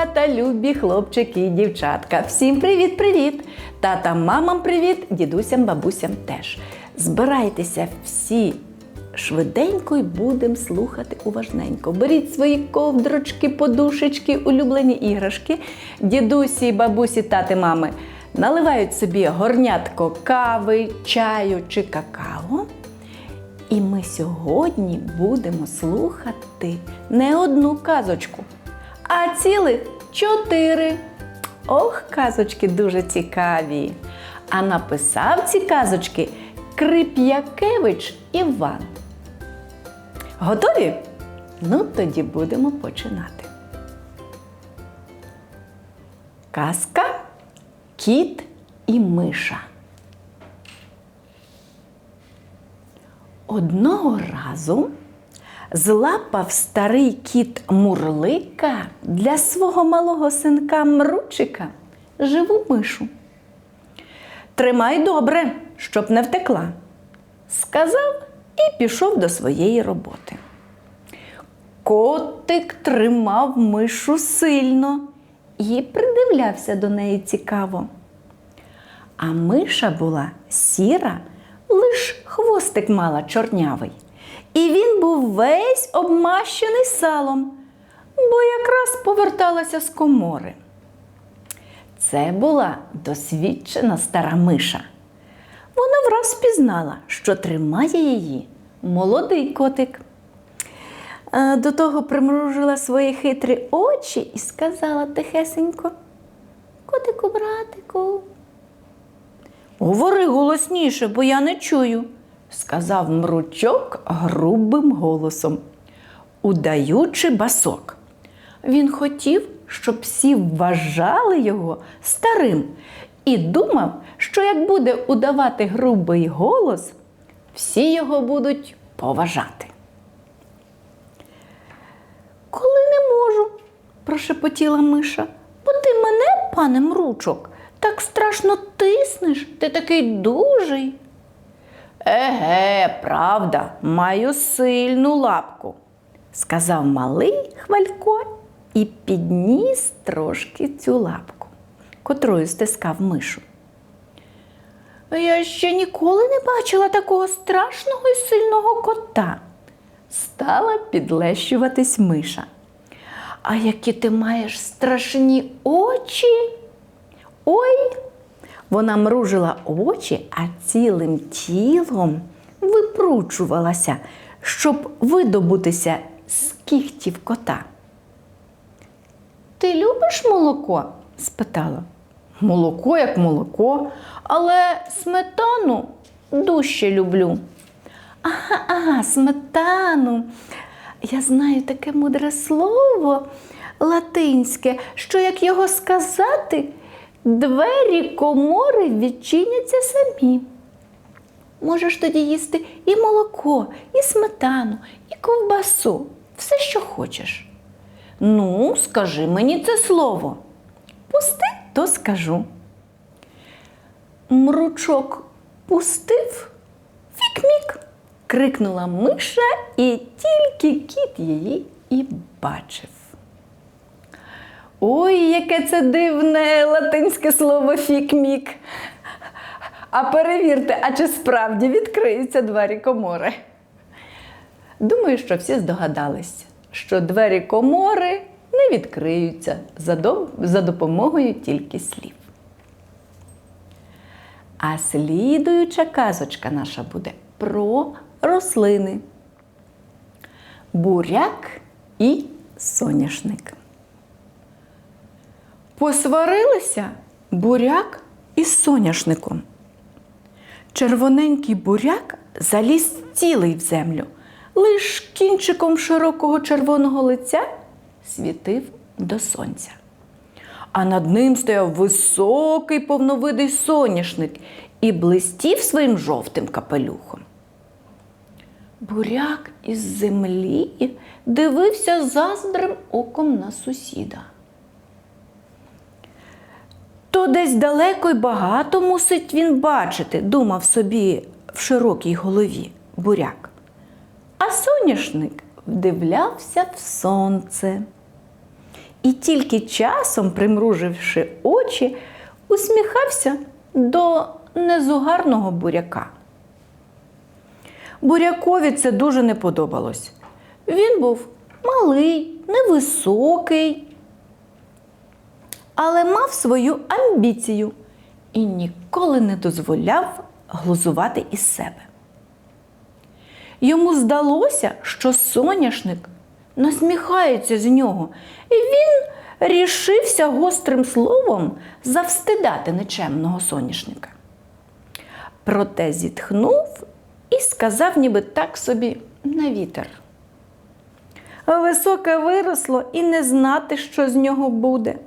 малята, любі хлопчики і дівчатка. Всім привіт-привіт! Татам, мамам привіт, дідусям, бабусям теж. Збирайтеся всі швиденько і будемо слухати уважненько. Беріть свої ковдрочки, подушечки, улюблені іграшки. Дідусі, бабусі, тати, мами наливають собі горнятко кави, чаю чи какао. І ми сьогодні будемо слухати не одну казочку, а цілих чотири. Ох, казочки дуже цікаві. А написав ці казочки Крип'якевич Іван. Готові? Ну, тоді будемо починати. Казка Кіт і миша. Одного разу злапав старий кіт Мурлика для свого малого синка Мручика живу мишу. Тримай добре, щоб не втекла, сказав і пішов до своєї роботи. Котик тримав мишу сильно і придивлявся до неї цікаво. А миша була сіра, лиш хвостик мала чорнявий. І він був весь обмащений салом, бо якраз поверталася з комори. Це була досвідчена стара миша. Вона враз впізнала, що тримає її молодий котик. Е, До того примружила свої хитрі очі і сказала тихесенько: Котику, братику, Говори голосніше, бо я не чую, сказав мручок грубим голосом, удаючи басок. Він хотів, щоб всі вважали його старим, і думав, що як буде удавати грубий голос, всі його будуть поважати. Коли не можу, прошепотіла миша, бо ти мене, пане мручок, так страшно тиснеш, ти такий дужий. Еге, правда, маю сильну лапку, сказав малий хвалько і підніс трошки цю лапку, котрою стискав мишу. Я ще ніколи не бачила такого страшного і сильного кота. Стала підлещуватись миша. А які ти маєш страшні очі? Ой! Вона мружила очі, а цілим тілом випручувалася, щоб видобутися з кігтів кота. Ти любиш молоко? спитала. Молоко як молоко, але сметану дужче люблю. Ага, ага, сметану. Я знаю таке мудре слово латинське, що як його сказати, двері комори відчиняться самі. Можеш тоді їсти і молоко, і сметану, і ковбасу, все, що хочеш. Ну, скажи мені це слово. Пусти, то скажу. Мручок пустив, фік-мік, крикнула миша, і тільки кіт її і бачив. Ой, яке це дивне латинське слово фік-мік. А перевірте, а чи справді відкриються двері комори? Думаю, що всі здогадались, що двері комори не відкриються за, до... за допомогою тільки слів. А слідуюча казочка наша буде про рослини. Буряк і соняшник. Посварилися буряк із соняшником. Червоненький буряк заліз цілий в землю, лиш кінчиком широкого червоного лиця світив до сонця. А над ним стояв високий повновидий соняшник і блистів своїм жовтим капелюхом. Буряк із землі дивився заздрим оком на сусіда. То десь далеко й багато мусить він бачити, думав собі в широкій голові буряк. А соняшник вдивлявся в сонце і тільки часом, примруживши очі, усміхався до незугарного буряка. Бурякові це дуже не подобалось. Він був малий, невисокий, але мав свою амбіцію і ніколи не дозволяв глузувати із себе. Йому здалося, що соняшник насміхається з нього, і він рішився гострим словом завстидати нечемного соняшника. Проте зітхнув і сказав, ніби так собі на вітер. Високе виросло і не знати, що з нього буде.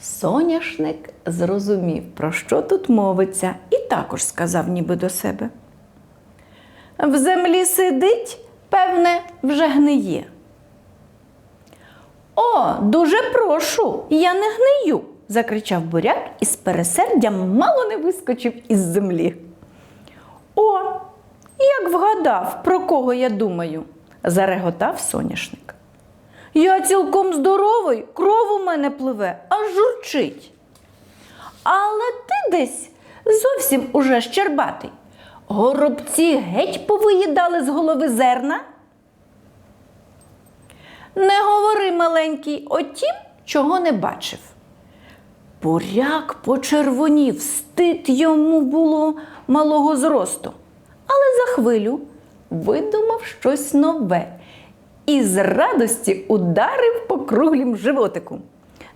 Соняшник зрозумів, про що тут мовиться, і також сказав ніби до себе. В землі сидить, певне, вже гниє. О, дуже прошу, я не гнию, закричав буряк і з пересердям мало не вискочив із землі. О, як вгадав, про кого я думаю, зареготав соняшник. Я цілком здоровий, кров у мене пливе, аж журчить. Але ти десь зовсім уже щербатий. Горобці геть повиїдали з голови зерна. Не говори, маленький, о тім, чого не бачив. Буряк почервонів, стид йому було малого зросту, але за хвилю видумав щось нове і з радості ударив по круглім животику.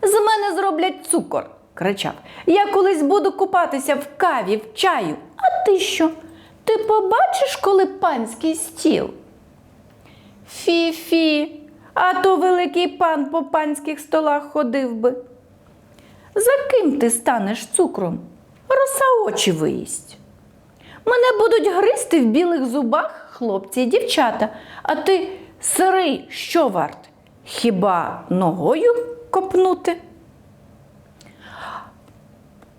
З мене зроблять цукор, кричав. Я колись буду купатися в каві, в чаю. А ти що? Ти побачиш, коли панський стіл? Фі-фі, а то великий пан по панських столах ходив би. За ким ти станеш цукром? Роса очі виїсть. Мене будуть гризти в білих зубах хлопці і дівчата, а ти сирий що варт? Хіба ногою копнути?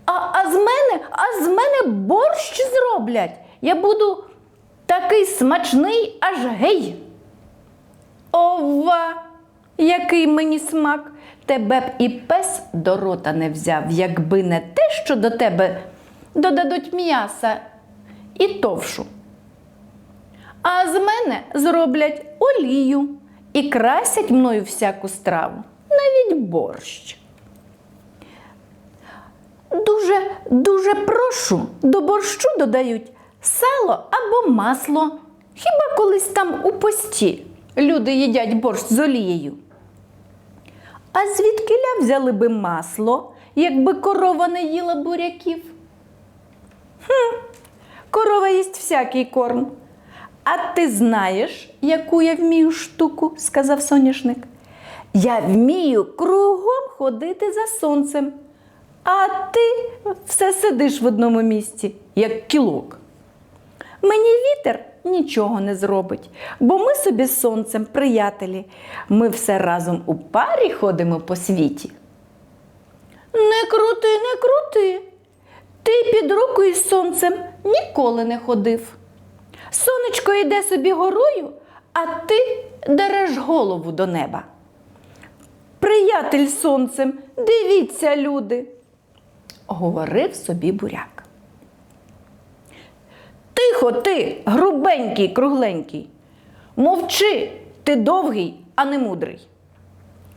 А, а з мене, а з мене борщ зроблять. Я буду такий смачний, аж гей. Ова, який мені смак! Тебе б і пес до рота не взяв, якби не те, що до тебе додадуть м'яса і товшу. А з мене зроблять олію і красять мною всяку страву, навіть борщ. Дуже, дуже прошу, до борщу додають сало або масло. Хіба колись там у пості люди їдять борщ з олією? А звідкиля взяли би масло, якби корова не їла буряків? Хм, корова їсть всякий корм. А ти знаєш, яку я вмію штуку, сказав соняшник. Я вмію кругом ходити за сонцем, а ти все сидиш в одному місці, як кілок. Мені вітер нічого не зробить, бо ми собі з сонцем приятелі. Ми все разом у парі ходимо по світі. Не крути, не крути. Ти під руку із сонцем ніколи не ходив. Сонечко йде собі горою, а ти дереш голову до неба. Приятель сонцем, дивіться, люди, говорив собі буряк. Тихо ти, грубенький, кругленький. Мовчи, ти довгий, а не мудрий.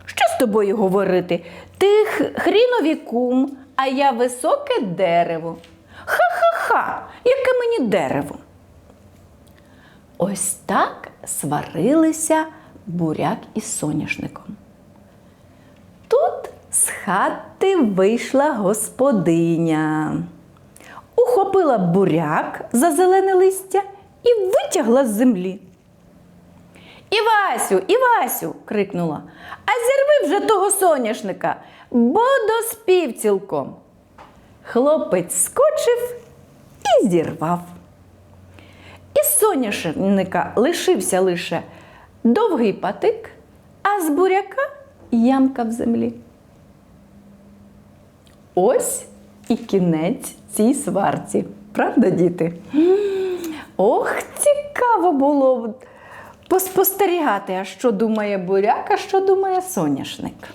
Що з тобою говорити? Ти хрінові кум, а я високе дерево. Ха-ха-ха, яке мені дерево. Ось так сварилися буряк із соняшником. Тут з хати вийшла господиня. Ухопила буряк за зелене листя і витягла з землі. Івасю, Івасю, крикнула, а зірви вже того соняшника, бо доспів цілком. Хлопець скочив і зірвав. Із соняшника лишився лише довгий патик, а з буряка ямка в землі. Ось і кінець цій сварці. Правда, діти? Ох, цікаво було поспостерігати, а що думає буряк, а що думає соняшник.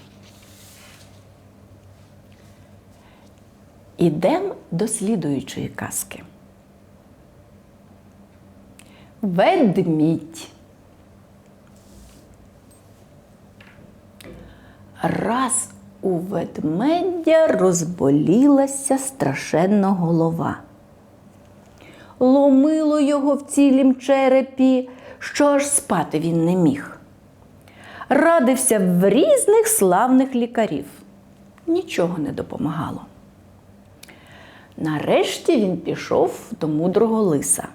Ідемо до слідуючої казки. Ведмідь. Раз у ведмедя розболілася страшенно голова. Ломило його в цілім черепі, що аж спати він не міг. Радився в різних славних лікарів. Нічого не допомагало. Нарешті він пішов до мудрого лиса.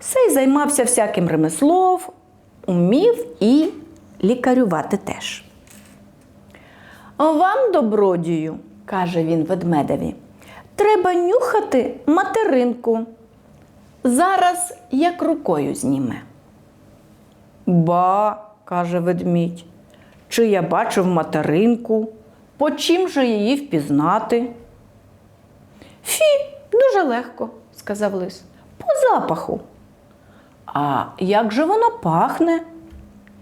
Сей займався всяким ремеслом, умів і лікарювати теж. Вам, добродію, каже він ведмедеві, треба нюхати материнку. Зараз як рукою зніме. Ба, каже ведмідь, чи я бачив материнку, по чим же її впізнати? Фі, дуже легко, сказав лис, по запаху. А як же вона пахне?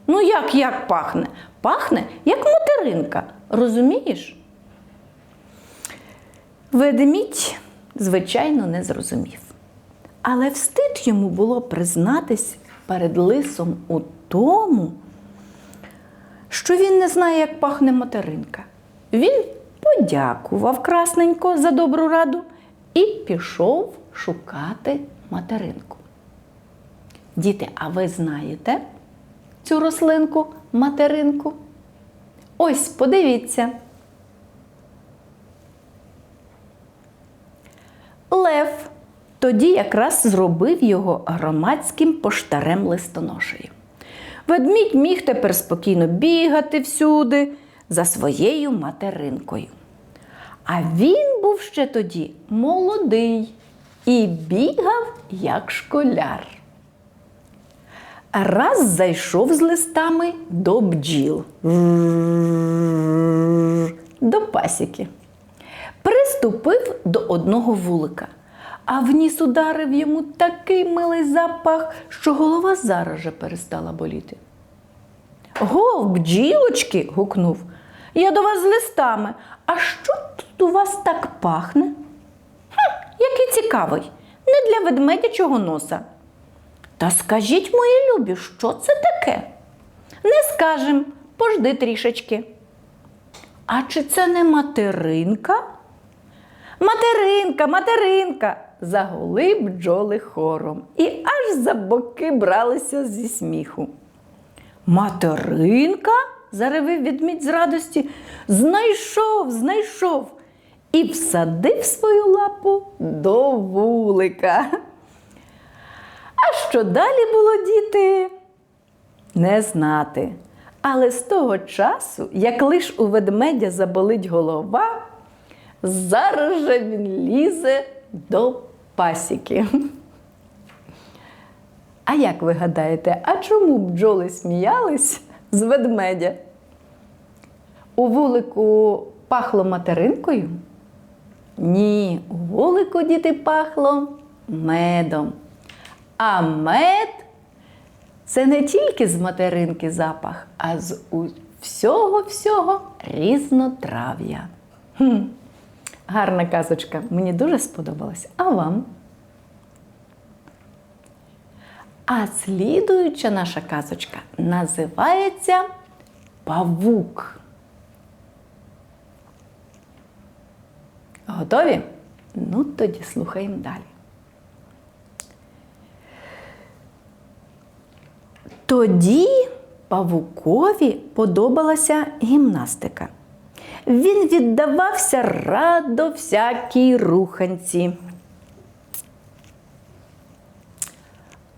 Ну, як як пахне? Пахне, як материнка, розумієш? Ведмідь, звичайно, не зрозумів. Але встид йому було признатись перед лисом у тому, що він не знає, як пахне материнка. Він подякував красненько за добру раду і пішов шукати материнку. Діти, а ви знаєте цю рослинку материнку? Ось, подивіться. Лев тоді якраз зробив його громадським поштарем листоношею. Ведмідь міг тепер спокійно бігати всюди за своєю материнкою. А він був ще тоді молодий і бігав як школяр. Раз зайшов з листами до бджіл, до пасіки. Приступив до одного вулика, а в ніс ударив йому такий милий запах, що голова зараз же перестала боліти. Гов, бджілочки, гукнув. Я до вас з листами. А що тут у вас так пахне? Хм, який цікавий, не для ведмедячого носа. Та скажіть, мої любі, що це таке? Не скажем, пожди трішечки. А чи це не материнка? Материнка, материнка, загули бджоли хором і аж за боки бралися зі сміху. Материнка? заревив відмідь з радості. Знайшов, знайшов і всадив свою лапу до вулика. А що далі було, діти? Не знати. Але з того часу, як лиш у ведмедя заболить голова, зараз же він лізе до пасіки. А як ви гадаєте, а чому бджоли сміялись з ведмедя? У вулику пахло материнкою? Ні, у вулику діти пахло медом. А мед це не тільки з материнки запах, а з всього-всього різнотрав'я. Хм. Гарна казочка, мені дуже сподобалась. А вам? А слідуюча наша казочка називається Павук. Готові? Ну, тоді слухаємо далі. Тоді павукові подобалася гімнастика. Він віддавався радо всякій руханці.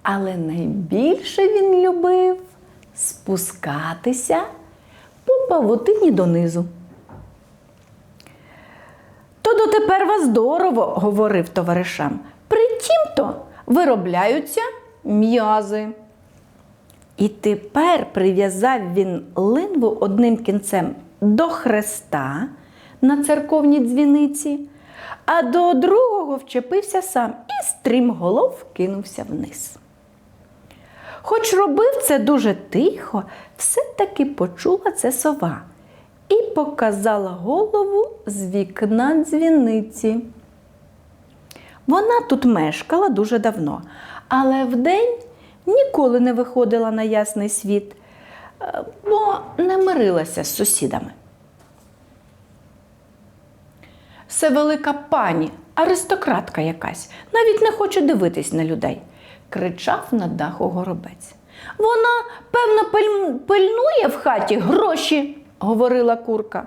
Але найбільше він любив спускатися по павутині донизу. То дотепер вас здорово, говорив товаришам. Притім-то виробляються м'язи. І тепер прив'язав він линву одним кінцем до хреста на церковній дзвіниці, а до другого вчепився сам і стрімголов кинувся вниз. Хоч робив це дуже тихо, все-таки почула це сова і показала голову з вікна дзвіниці. Вона тут мешкала дуже давно, але вдень ніколи не виходила на ясний світ, е, бо не мирилася з сусідами. Все велика пані, аристократка якась, навіть не хоче дивитись на людей, кричав на даху горобець. Вона, певно, пиль- пильнує в хаті гроші, говорила курка.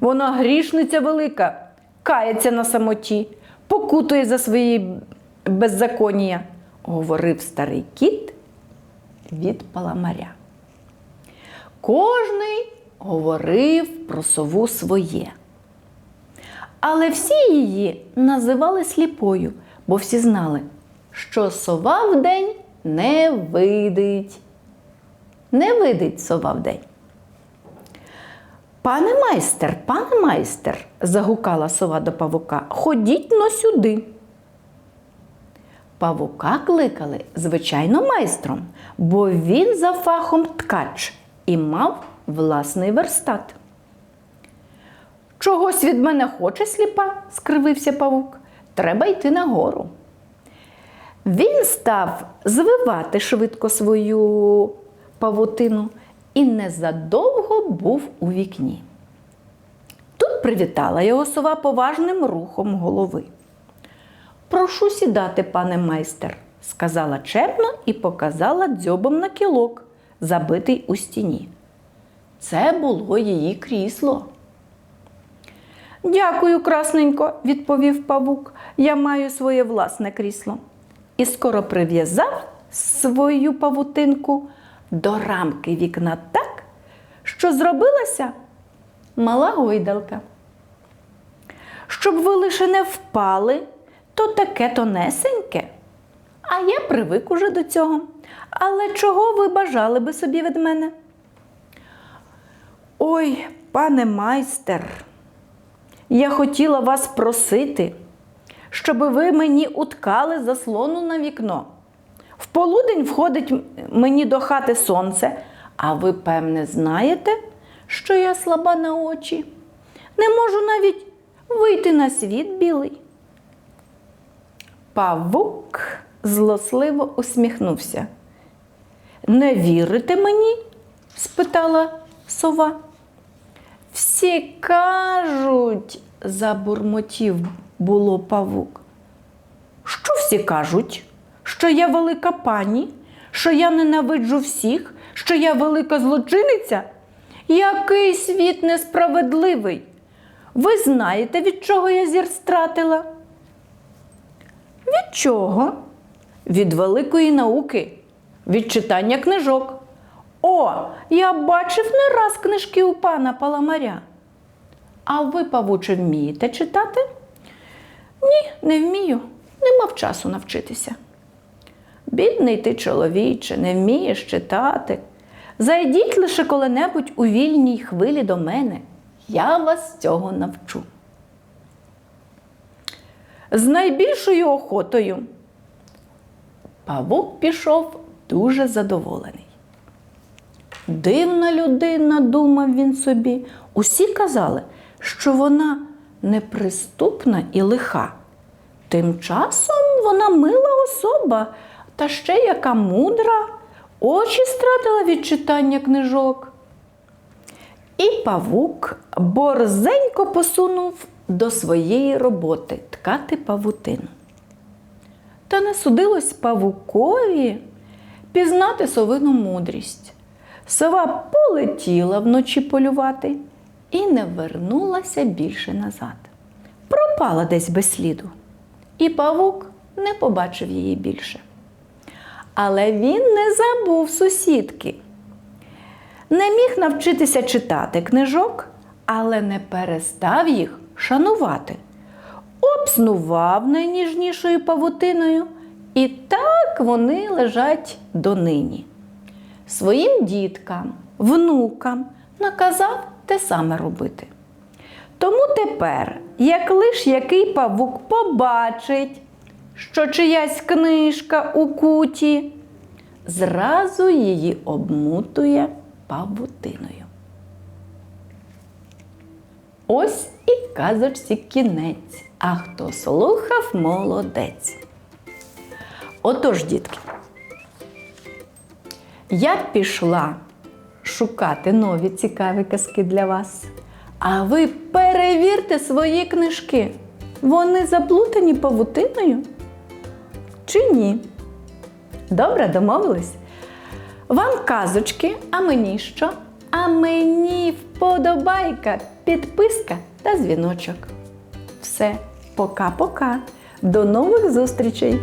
Вона грішниця велика, кається на самоті, покутує за свої беззаконня, говорив старий кіт від паламаря. Кожний говорив про сову своє. Але всі її називали сліпою, бо всі знали, що сова вдень не видить. Не видить сова вдень. Пане майстер, пане майстер, загукала сова до павука, ходіть но сюди. Павука кликали, звичайно, майстром, бо він за фахом ткач і мав власний верстат. Чогось від мене хоче сліпа, скривився павук. Треба йти нагору. Він став звивати швидко свою павутину і незадовго був у вікні. Тут привітала його сова поважним рухом голови. Прошу сідати, пане майстер, сказала чемно і показала дзьобом на кілок, забитий у стіні. Це було її крісло. Дякую, красненько, відповів павук. Я маю своє власне крісло. І скоро прив'язав свою павутинку до рамки вікна так, що зробилася мала гойдалка. Щоб ви лише не впали, то таке тонесеньке. А я привик уже до цього. Але чого ви бажали би собі від мене? Ой, пане майстер, я хотіла вас просити, щоб ви мені уткали заслону на вікно. В полудень входить мені до хати сонце, а ви, певне, знаєте, що я слаба на очі. Не можу навіть вийти на світ білий. Павук злосливо усміхнувся. Не вірите мені? спитала сова. Всі кажуть, забурмотів було павук. Що всі кажуть? Що я велика пані, що я ненавиджу всіх, що я велика злочиниця? Який світ несправедливий? Ви знаєте, від чого я зір стратила? Від чого? Від великої науки, від читання книжок. О, я бачив не раз книжки у пана Паламаря. А ви, павуче, вмієте читати? Ні, не вмію. Не мав часу навчитися. Бідний ти, чоловіче, не вмієш читати. Зайдіть лише коли-небудь у вільній хвилі до мене. Я вас цього навчу. З найбільшою охотою. Павук пішов дуже задоволений. Дивна людина, думав він собі. Усі казали, що вона неприступна і лиха. Тим часом вона мила особа, та ще яка мудра, очі стратила від читання книжок. І павук борзенько посунув до своєї роботи ткати павутину. Та не судилось павукові пізнати совину мудрість. Сова полетіла вночі полювати і не вернулася більше назад. Пропала десь без сліду. І павук не побачив її більше. Але він не забув сусідки. Не міг навчитися читати книжок, але не перестав їх шанувати. Обснував найніжнішою павутиною, і так вони лежать донині. Своїм діткам, внукам наказав те саме робити. Тому тепер, як лиш який павук побачить, що чиясь книжка у куті, зразу її обмутує павутиною. Ось і казочці кінець. А хто слухав, молодець. Отож, дітки, я пішла шукати нові цікаві казки для вас. А ви перевірте свої книжки. Вони заплутані павутиною? Чи ні? Добре, домовились? Вам казочки, а мені що? А мені вподобайка, підписка та дзвіночок. Все, пока-пока. До нових зустрічей!